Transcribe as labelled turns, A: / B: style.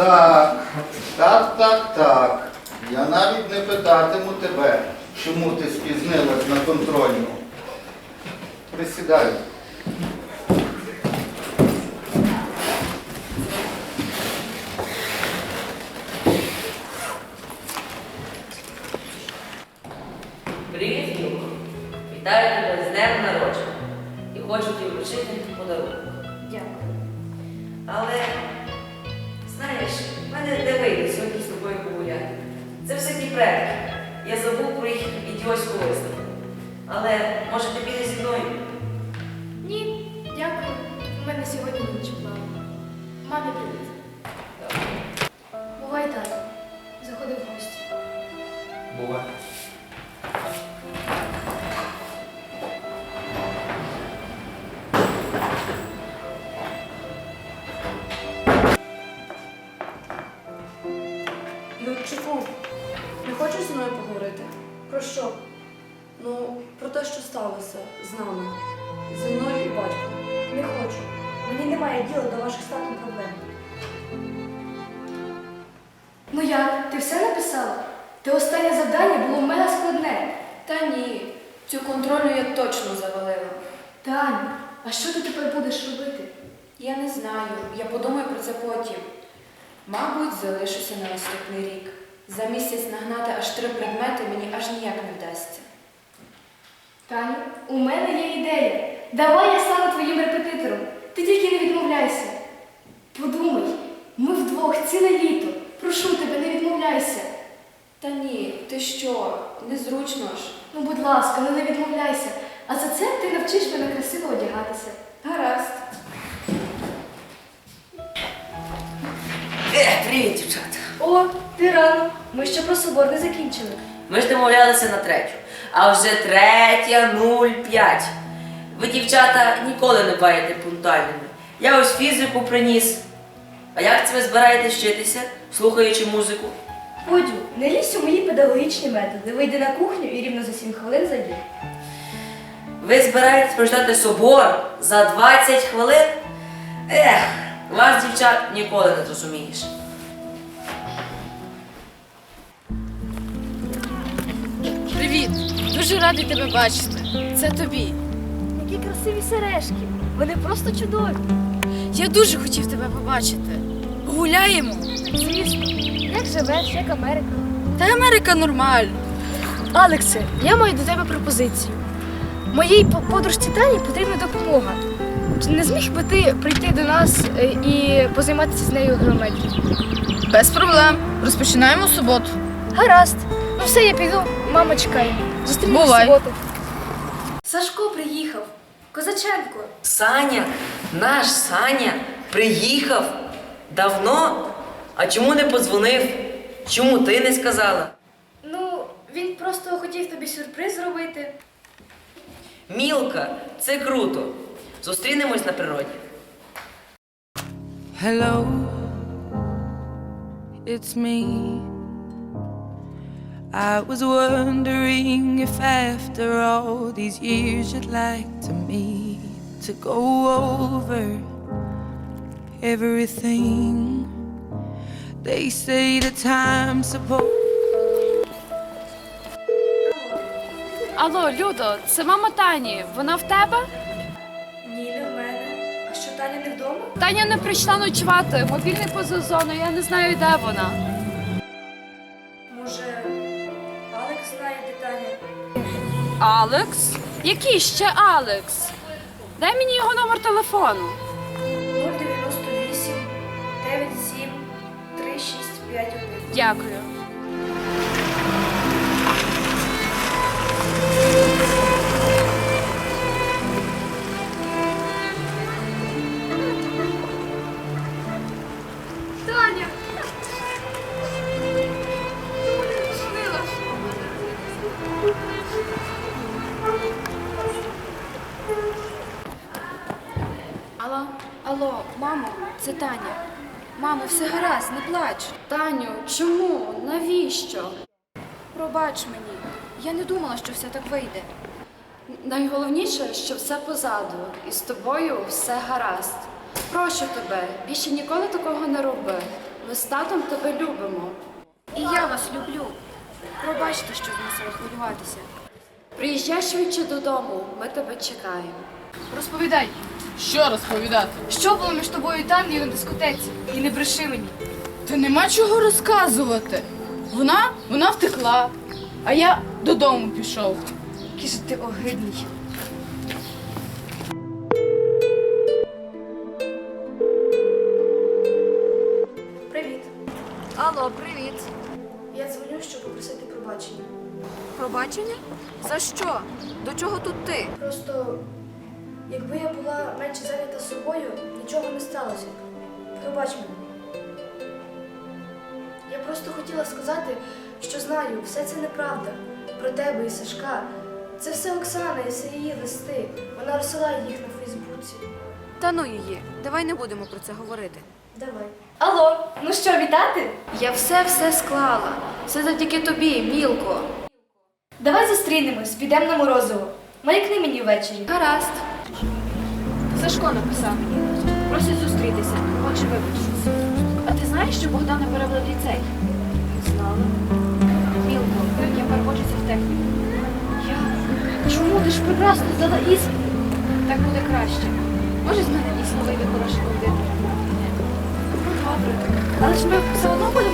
A: Так, так, так, так. Я навіть не питатиму тебе, чому ти спізнилась на контрольну. Присідай.
B: Привіт. Вітаю тебе з днем народження. І хочу тобі вручити подарунок.
C: Дякую.
B: Але знаєш, в мене не сьогодні з тобою погуляти. Це все ті предки. Я забув про їх ідіотську виставку. Але може ти підеш зі мною?
D: Про що? Ну, про те, що сталося з нами, зі мною і батьком.
C: Не хочу. Мені немає діла до ваших статус проблем. Ну як? Ти все написала? Те останнє завдання було мега складне.
D: Та ні, цю контрольну я точно завалила.
C: Таня, а що ти тепер будеш робити?
D: Я не знаю, я подумаю про це потім. Мабуть, залишуся на наступний рік. За місяць нагнати аж три предмети мені аж ніяк не вдасться.
C: Таню, у мене є ідея. Давай я стану твоїм репетитором. Ти тільки не відмовляйся. Подумай, ми вдвох ціле літо. Прошу тебе, не відмовляйся.
D: Та ні, ти що, незручно ж.
C: Ну, будь ласка, ну не відмовляйся. А за це ти навчиш мене красиво одягатися.
D: Гаразд.
B: Е, привіт, дівчата.
C: О, ти рано. Ми ще про собор не закінчили.
B: Ми ж домовлялися на третю. А вже третя 05. Ви, дівчата, ніколи не буваєте пунктуальними. Я ось фізику приніс. А як це ви збираєтесь вчитися, слухаючи музику?
C: Подю, не лізь у мої педагогічні методи. Вийди на кухню і рівно за 7 хвилин зайди.
B: Ви збираєтесь прочитати собор за 20 хвилин? Ех, вас, дівчат, ніколи не зрозумієш.
E: Привіт! Дуже радий тебе бачити. Це тобі.
C: Які красиві сережки. Вони просто чудові.
E: Я дуже хотів тебе побачити. Гуляємо.
C: Звісно. Як живеш, як Америка?
E: Та Америка нормально.
C: Алексе, я маю до тебе пропозицію. Моїй подружці Тані потрібна допомога. Чи не зміг би ти прийти до нас е, і позайматися з нею геометрією?
E: Без проблем. Розпочинаємо суботу.
C: Гаразд. Ну все, я піду. Мама чекає. Зустрінемось в
E: Бувай.
C: суботу. Сашко приїхав. Козаченко.
B: Саня, наш Саня, приїхав давно. А чому не подзвонив? Чому ти не сказала?
C: Ну, він просто хотів тобі сюрприз зробити.
B: Мілка, це круто. Зустрінемось на природі.
F: Hello, it's me. I was wondering if after all these years you'd like to meet to go over everything. They say the time's supposed.
E: Алло, Людо, це мама Тані. Вона в тебе?
C: Ні, не в мене. А що Таня не вдома?
E: Таня не прийшла ночувати. Мобільний поза зоною, я не знаю, де вона.
C: Алекс?
E: Який ще Алекс? Дай мені його номер телефону.
C: 098 97 3651.
E: Дякую.
D: Мамо, це Таня. Мамо, все гаразд, не плач.
E: Таню, чому? Навіщо?
D: Пробач мені. Я не думала, що все так вийде.
E: Найголовніше, що все позаду, і з тобою все гаразд. Прошу тебе, більше ніколи такого не роби. Ми з татом тебе любимо.
D: І я вас люблю. Пробачте, що змусила хвилюватися.
E: Приїжджай швидше додому, ми тебе чекаємо.
C: Розповідай,
G: Що розповідати?
C: що було між тобою і Танею на дискотеці? І не бреши мені.
G: Та нема чого розказувати. Вона, вона втекла, а я додому пішов.
C: Який же ти огидний. Привіт.
E: Алло, привіт.
C: Я дзвоню, щоб попросити пробачення.
E: Пробачення? За що? До чого тут ти?
C: Просто, якби я була менше зайнята собою, нічого не сталося. Пробач мене. Я просто хотіла сказати, що знаю, все це неправда. Про тебе і Сашка. Це все Оксана і все її листи. Вона розсилає їх на Фейсбуці.
D: Та ну її, давай не будемо про це говорити.
C: Давай. Алло, ну що, вітати?
D: Я все-все склала. Все завдяки тобі, мілко.
C: Давай зустрінемось, підемо на морозиво. Маякни мені ввечері.
D: Гаразд.
E: Сашко написав. Просить зустрітися, хоче вибачитися. А ти знаєш, що Богдана перевели в ліцей? Знала. Мілко, я переводжуся в техніку.
C: Я? Чому ти ж прекрасно здала іспит?
E: Так буде краще. Може, з мене дійсно вийде хороший командир?
C: Ну, добре. Але ж ми все одно будемо.